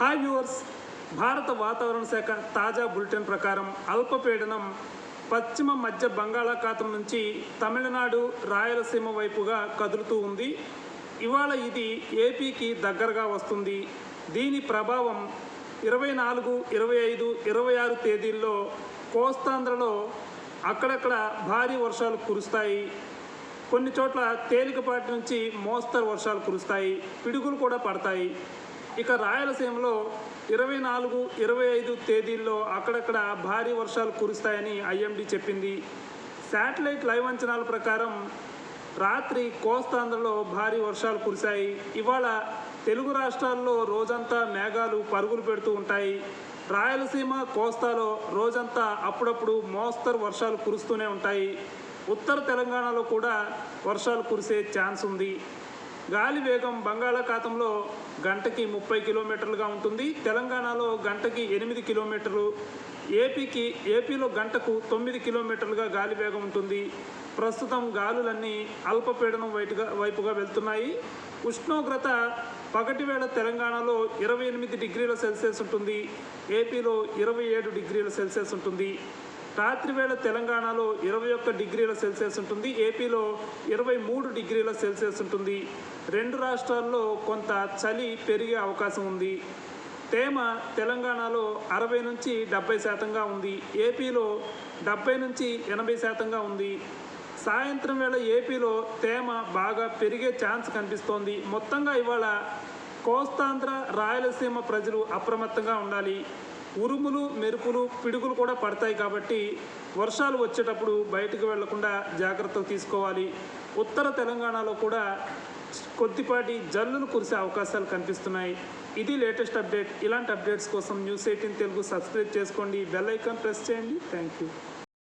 Hi viewers భారత వాతావరణ శాఖ తాజా బులెటిన్ ప్రకారం అల్పపీడనం పశ్చిమ మధ్య బంగాళాఖాతం నుంచి తమిళనాడు రాయలసీమ వైపుగా కదులుతూ ఉంది. ఇవాళ ఇది ఏపీకి దగ్గరగా వస్తుంది. దీని ప్రభావం ఇరవై నాలుగు ఇరవై ఐదు ఇరవై ఆరు తేదీల్లో కోస్తాంధ్రలో అక్కడక్కడ భారీ వర్షాలు కురుస్తాయి. కొన్ని చోట్ల తేలికపాటి నుంచి మోస్తరు వర్షాలు కురుస్తాయి. పిడుగులు కూడా పడతాయి. ఇక రాయలసీమలో ఇరవై నాలుగు ఇరవై ఐదు తేదీల్లో అక్కడక్కడ భారీ వర్షాలు కురుస్తాయని ఐఎండీ చెప్పింది. శాటిలైట్ లైవ్ అంచనాల ప్రకారం రాత్రి కోస్తాంధ్రలో భారీ వర్షాలు కురిశాయి. ఇవాళ తెలుగు రాష్ట్రాల్లో రోజంతా మేఘాలు పరుగులు పెడుతూ ఉంటాయి. రాయలసీమ కోస్తాలో రోజంతా అప్పుడప్పుడు మోస్తరు వర్షాలు కురుస్తూనే ఉంటాయి. ఉత్తర తెలంగాణలో కూడా వర్షాలు కురిసే ఛాన్స్ ఉంది. గాలి వేగం బంగాళాఖాతంలో గంటకి ముప్పై కిలోమీటర్లుగా ఉంటుంది. తెలంగాణలో గంటకి ఎనిమిది కిలోమీటర్లు. ఏపీకి ఏపీలో గంటకు తొమ్మిది కిలోమీటర్లుగా గాలి వేగం ఉంటుంది. ప్రస్తుతం గాలులన్నీ అల్పపీడనం వైపుగా వైపుగా వెళ్తున్నాయి. ఉష్ణోగ్రత పగటి వేళ తెలంగాణలో ఇరవై ఎనిమిది డిగ్రీల సెల్సియస్ ఉంటుంది. ఏపీలో ఇరవై ఏడు డిగ్రీల సెల్సియస్ ఉంటుంది. రాత్రి వేళ తెలంగాణలో ఇరవై ఒక్క డిగ్రీల సెల్సియస్ ఉంటుంది. ఏపీలో ఇరవై మూడు డిగ్రీల సెల్సియస్ ఉంటుంది. రెండు రాష్ట్రాల్లో కొంత చలి పెరిగే అవకాశం ఉంది. తేమ తెలంగాణలో అరవై నుంచి డెబ్బై శాతంగా ఉంది. ఏపీలో డెబ్బై నుంచి ఎనభై శాతంగా ఉంది. సాయంత్రం వేళ ఏపీలో తేమ బాగా పెరిగే ఛాన్స్ కనిపిస్తోంది. మొత్తంగా ఇవాళ కోస్తాంధ్ర రాయలసీమ ప్రజలు అప్రమత్తంగా ఉండాలి. ఉరుములు మెరుపులు పిడుగులు కూడా పడతాయి కాబట్టి వర్షాలు వచ్చేటప్పుడు బయటకు వెళ్ళకుండా జాగ్రత్తలు తీసుకోవాలి. ఉత్తర తెలంగాణలో కూడా కొద్దిపాటి జల్లులు కురిసే అవకాశాలు కనిపిస్తున్నాయి. ఇది లేటెస్ట్ అప్డేట్. ఇలాంటి అప్డేట్స్ కోసం న్యూస్ ఎయిటీన్ తెలుగు సబ్స్క్రైబ్ చేసుకోండి. బెల్ ఐకాన్ ప్రెస్ చేయండి. Thank you.